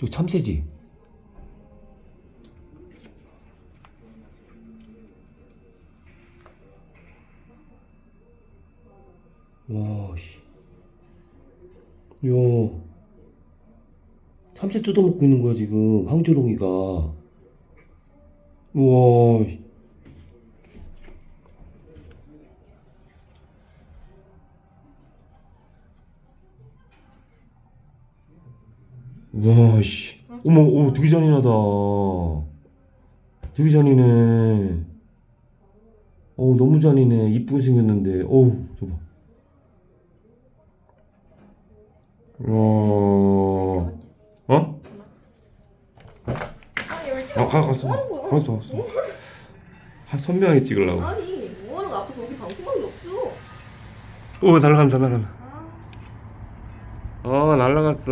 저 참새지? 와, 씨. 야. 참새 뜯어먹고 있는 거야, 지금. 황조롱이가. 우와. 와, 씨. 어머, 오, 되게 잔인하다. 되게 잔인해. 어우, 너무 잔인해. 이쁘게 생겼는데. 어우, 저봐. 와. 어? 아니 왜 아, 찍어? 가, 갔어. 뭐 하는 거야? 아, 선명하게 찍으려고. 아니 뭐 하는 거야? 앞에 거기 방송국이 없어. 오, 날아간다, 날아간다. 아. 아, 날아갔어.